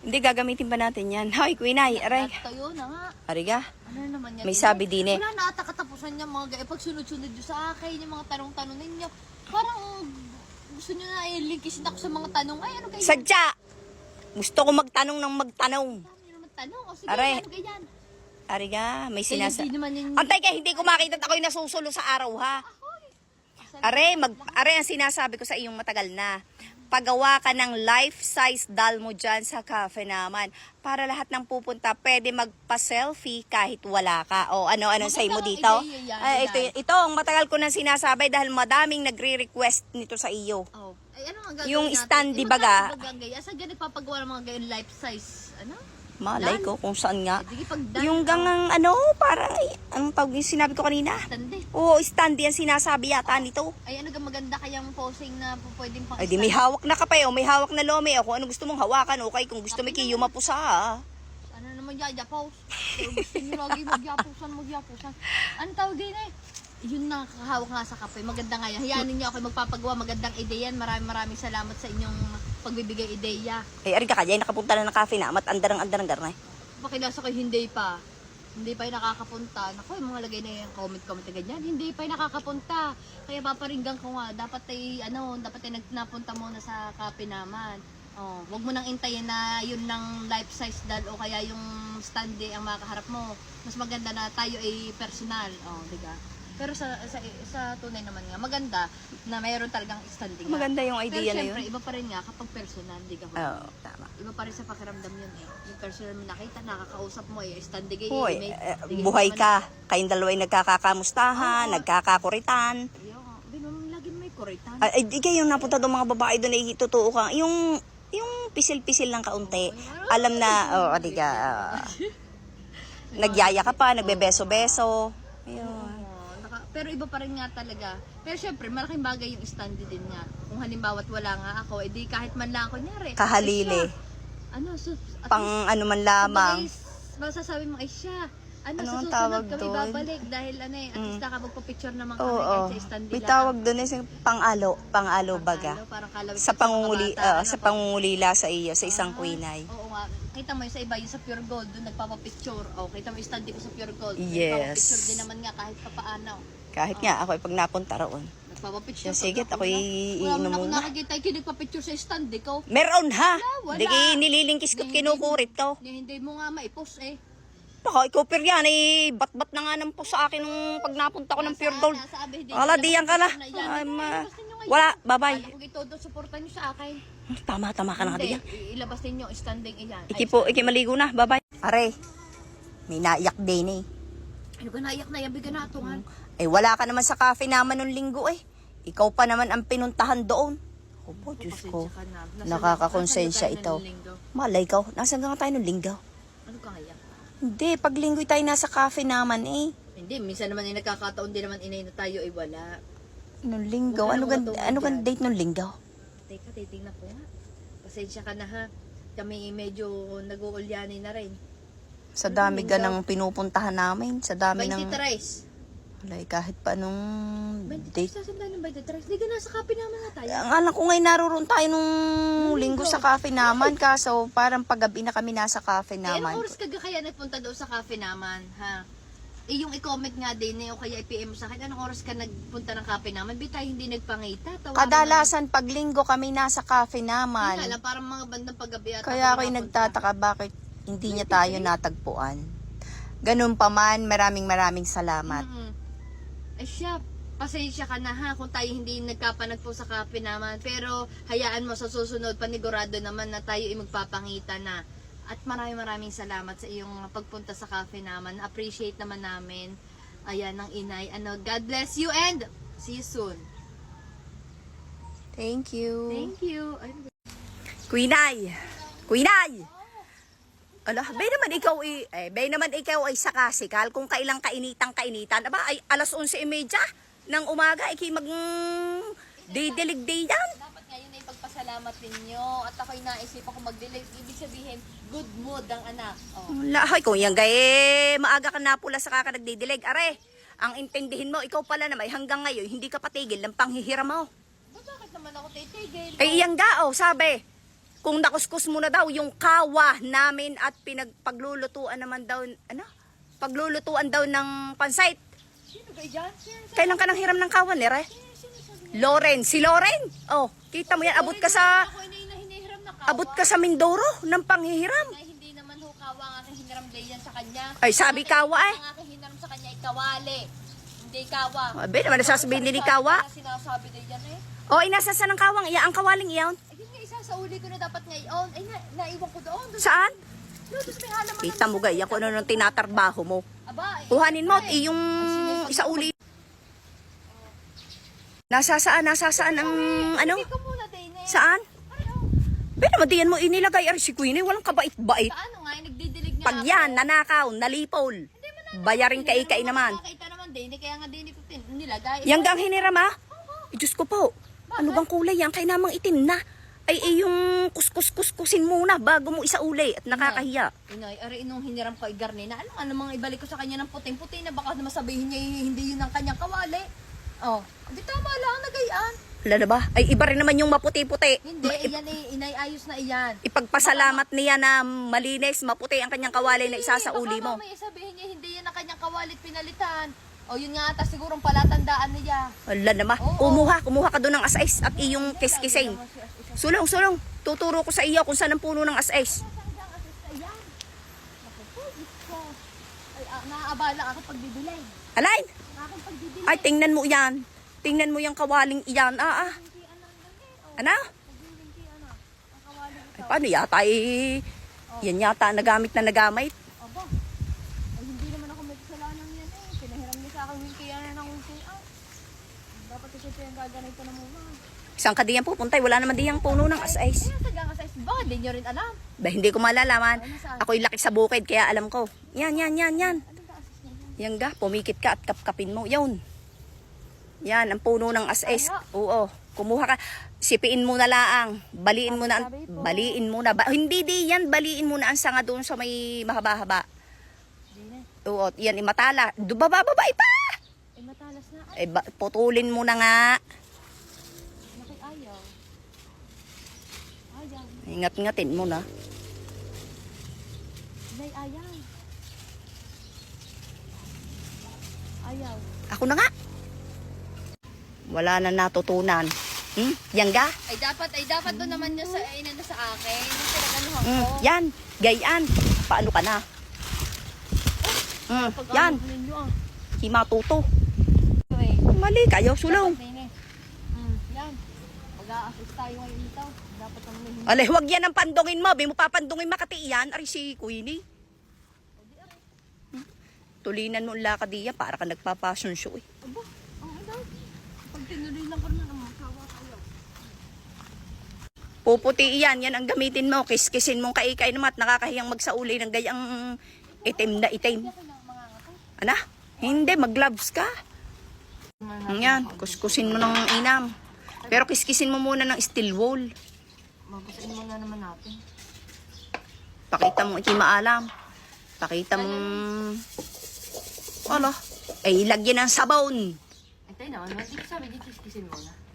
Hindi, gagamitin ba natin yan? Hoy, Quinay, aray. Tayo na nga. Ariga. Ano naman yan? May sabi din eh. Wala na ata katapusan niya mga gaya. Pag sunod-sunod nyo sa akin, yung mga tanong-tanong ninyo, parang gusto nyo na i-linkisin ako sa mga tanong. Ay, ano kayo? Sadya! Gusto ko magtanong ng magtanong. Dami naman tanong. O sige, Aray. ano ganyan? Ariga, may Eh, sinasa... hindi naman yun. Antay ka, hindi ko makita ako'y nasusulo sa araw, ha? Asan- Are, mag, are ang sinasabi ko sa iyong matagal na. Pagawa ka ng life-size doll mo dyan sa cafe naman. Para lahat ng pupunta, pwede magpa-selfie kahit wala ka. O ano, ano say mo dito? ideya Ay, ito, ito, ang matagal ko nang sinasabi dahil madaming nagre-request nito sa iyo. Oh. Ay, ano ang gagawin Yung stand, di ba ga? Saan ganun nagpapagawa ng mga gayon life size? Ano? Malay ko kung saan nga. Eh, Yung gangang ano, parang, ay, anong tawag yung sinabi ko kanina? Tande. Oo, stand yan sinasabi yata nito. Ay, ano ga maganda kayang posing na po pwedeng pang Ay, di may hawak na kape o may hawak na lome. O kung ano gusto mong hawakan, okay. Kung gusto mo kiyo mapusa, ah. Ano naman yayapaws? Pero gusto nyo lagi magyapusan, magyapusan. Ano tawag din eh? Yun na kakahawak nga sa kape. Maganda nga yan. Hayaan ninyo ako magpapagawa. Magandang ideya yan. Maraming maraming salamat sa inyong pagbibigay ideya. Eh, ari ka kaya, nakapunta na ng cafe na, mat andarang andarang garnay. Pakilasa ko hindi pa. Hindi pa yung nakakapunta. Naku, yung mga lagay na yung comment-comment na ganyan. Hindi pa yung nakakapunta. Kaya paparinggan ko nga. Dapat ay, ano, dapat ay nag- napunta muna sa kape naman. Oh, wag mo nang intayin na yun ng life size doll o kaya yung standee ang makaharap mo. Mas maganda na tayo ay personal. Oh, diga. Pero sa, sa sa tunay naman nga maganda na mayroon talagang standing. Maganda yung idea Pero na syempre, yun. iba pa rin nga kapag personal, diga. Oo, tama. Iba pa rin sa pakiramdam yun eh. Yung personal mo nakita, nakakausap mo eh, standing eh. Hoy, may- eh, buhay ka. Kayong dalawa ay nagkakakamustahan, Oo. nagkakakuritan. Yung, binom, lagi may kuritan. Ay, di kayo napunta doon mga babae doon ay totoo ka. Yung, yung pisil-pisil lang kaunti. Alam na, oh, di ka. ah. nagyaya ka pa, nagbebeso-beso. Ayun. Pero iba pa rin nga talaga. Pero syempre, malaking bagay yung standing din nga. Kung halimbawa't wala nga ako, edi kahit man lang ako, nyari. Kahalili. Ano, so, at Pang least, ano man lamang. kumbaga, masasabi mo, ay siya. Ano, Ano sa susunod tawag kami doon? babalik dahil ano eh, at least nakapagpa-picture naman kami Oo, kahit sa standing May tawag doon is pang-alo, pang-alo baga. Parang kalawit Sa pangunguli, ano, sa pangungulila sa iyo, sa isang Ah, queenay. Oo nga. Kita mo yung sa iba, yung sa Pure Gold, doon nagpapapicture. O, kita mo yung stand ko sa Pure Gold. Yes. Nagpapapicture din naman nga kahit papaano. Kahit nga ako ay pag napunta roon. Nagpapapicture. Siya, sige, Pag ako'y Wala iinom mo na ako muna. nakikita yung nagpapicture sa stand ko. Meron ha! wala. Di kayo nililingkis ko't Hindi, kinukurit ko. Hindi, hindi mo nga maipost eh. Baka ikaw per yan, eh, bat-bat na nga ng po sa akin nung pag napunta ko ng Pure Gold. Wala, ko diyan ka na. Ay, ma-. Wala, bye-bye. Alam ko ito, doon, supportan nyo sa akin. Tama, tama ka na nga diyan. ilabas ninyo, standing iyan. Iki po, iki maligo na, bye-bye. Are, may naiyak din eh. Ano ka naiyak na yan, bigyan na atungan. Eh, wala ka naman sa cafe naman nung linggo eh. Ikaw pa naman ang pinuntahan doon. Opo, Diyos ko. Nakakakonsensya ito. Malay ka, nasan ka nga tayo nung linggo? Ano ka kaya? Hindi, pag linggo tayo nasa cafe naman eh. Hindi, minsan naman yung nagkakataon din naman inay na tayo ay wala. Nung linggo, ano na gan ano gan date nung linggo? Teka, titignan ko nga. Pasensya ka na ha. Kami medyo nag-uulyani na rin. Sa dami ka ng pinupuntahan namin, sa dami ng... 23. Alay, kahit pa nung 23, date. sasandaan ng 23. Hindi ka nasa kape naman na tayo. Ang alam ko ngayon naroon tayo nung linggo sa cafe naman, kaso parang paggabi na kami nasa cafe Eh, anong naman. oras ka kaya nagpunta doon sa cafe naman, ha? Eh, yung i-comment nga din eh, o kaya i-PM mo sa akin, anong oras ka nagpunta ng cafe naman? Di tayo hindi nagpangita. Tawagan Kadalasan pag linggo kami nasa cafe Hindi naman. lang, parang mga bandang paggabi at Kaya ako'y nagtataka bakit hindi niya tayo natagpuan. Ganun pa man, maraming maraming salamat. Mm-mm. Eh siya, pasensya ka na ha kung tayo hindi nagkapanagpo sa kape naman. Pero hayaan mo sa susunod, panigurado naman na tayo ay magpapangita na. At maraming maraming salamat sa iyong pagpunta sa cafe naman. Appreciate naman namin. Ayan, ng inay. Ano, God bless you and see you soon. Thank you. Thank you. Ay, Queenay! Queenay! Ala, bay naman ikaw ay, eh, bay naman ikaw ay sakasikal kung kailang kainitang kainitan. Aba, ay alas 11.30 ng umaga, ikay mag didilig day yan. dapat ngayon ay pagpasalamat ninyo. At ako'y naisip ako mag-delay. Ibig sabihin, good mood ang anak. Oh. Lahay, kung yan gay, maaga ka na pula sa kaka nagdidilig. Are, ang intindihin mo, ikaw pala na may hanggang ngayon, hindi ka patigil ng panghihira mo. Ba't bakit naman ako titigil? Ay, iyang gao, sabi. Kung nakuskus mo na daw yung kawa namin at pinagpaglulutuan naman daw, ano? Paglulutuan daw ng pansite. Sino ba yan? Kailan ka nang hiram ng kawa, Nere? Loren, si Loren. Oh, kita mo yan, abot ka sa abot ka sa Mindoro ng panghihiram. Ay, hindi naman ho kawa ang aking hiniram day yan sa kanya. Ay, sabi kawa eh. Ang aking hiniram sa kanya ay kawali. Hindi kawa. Abe, naman nasasabihin din ni kawa. Sinasabi day yan eh. Oh, inasa sa ng kawang iya ang kawaling iyon. Isa sa uli ko na dapat ngayon. Ay, na, naiwan ko doon. Doon Saan? doon sa may halaman. Kita mo gaya kung ano nung tinatarbaho mo. Aba, eh, Kuhanin mo at ay, iyong ay, isa uli. Nasasaan, nasasaan ang ano? Hindi ko muna din eh. Saan? Ay, oh. Be naman diyan mo inilagay ari si Queenie, walang kabait-bait. Sa ano nga, eh, nagdidilig nga Pag yan, nanakaw, nalipol, bayarin kay kay naman. Nakakita naman din, eh, kaya nga din nilagay. Yang gang hiniram ha? Eh, Diyos ko po, ano bang kulay yan? Kay namang itim na. Ay, ay yung kuskus-kuskusin muna bago mo isa uli at nakakahiya. Inay, ari nung hiniram ko ay garni na, ano nga namang ibalik ko sa kanya ng puting-puti na baka naman sabihin niya eh, hindi yun ang kanyang kawali. Oh, di tama lang, nagayaan. Wala na ba? Ay, iba rin naman yung maputi-puti. Hindi, iyan eh, inay, ayos na iyan. Ipagpasalamat niya na malinis, maputi ang kanyang kawalay na isa sa Baka uli mo. mamaya sabihin niya, hindi yan ang kanyang kawalit pinalitan. O yun nga ata sigurong palatandaan niya. Wala na ba? Oo. Kumuha, kumuha ka doon ng asais at iyong kiskisin. Sulong, sulong. Tuturo ko sa iyo kung saan ang puno ng ko. Ah, naaabala ako pagbibili. Alay! Ay, tingnan mo yan. Tingnan mo yung kawaling iyan. Ah, ah. Ano, Ay, paano yata eh? Yan yata nagamit na nagamit. Aba, ay hindi naman ako may kasalanan yan eh. Pinahiram niya sa akin yung kaya na ng dapat ito yung gaganito na muna. Isang kadiyan pupunta, wala naman diyang puno ng asais. Kaya sa ganga sa Baka hindi nyo rin alam. Ba, hindi ko malalaman. Ano saan? Ako'y laki sa bukid, kaya alam ko. Yan, yan, yan, yan. Ano? Yan ga, pumikit ka at kapkapin mo. Yun. Yan, ang puno ng asais. Oo. Kumuha ka. Sipiin mo na laang. Baliin mo na. Baliin mo na. Ba, hindi di yan. Baliin mo na ang sanga doon sa may mahaba-haba. Oo, yan, imatala. Bababa pa! Eh matalas na. Eh, putulin mo na nga. nakit ayaw. Ayaw. Ingat-ngatin mo na. Nay, ayaw. Ayaw. Ako na nga. Wala na natutunan. Hmm? Yan ga? Ay dapat, ay dapat doon naman niya sa, ay na sa akin. Pinaganuhan Hmm. ko. Yan. Gayaan. Paano ka na? Hmm. Pag Yan. ninyo ah. Himatuto. Okay. Mali kayo, sulong. Dapat na yun eh. Mm, yan. Mag-a-assist tayo ngayon dito. Dapat ang hindi. Alay, huwag yan ang pandungin mo. Bi mo papandungin makati yan. Ari si Queenie. Hmm. Tulinan mo ang lakad diya para ka nagpapasyon show eh. Aba, ang ina. Pag tinuloy lang ko na naman, kawa kayo. Puputi yan. Yan ang gamitin mo. Kiskisin mong kaikay naman at nakakahiyang magsauli ng gayang itim na itim. Ana? Hindi, mag-gloves ka. Yan, kuskusin mo ng inam. Pero kiskisin mo muna ng steel wool. Magusin mo na naman natin. Pakita mo, hindi maalam. Pakita mo, ano, ay lagyan ng sabon. Ay, tayo naman. Dito sabi, dito kisin mo na.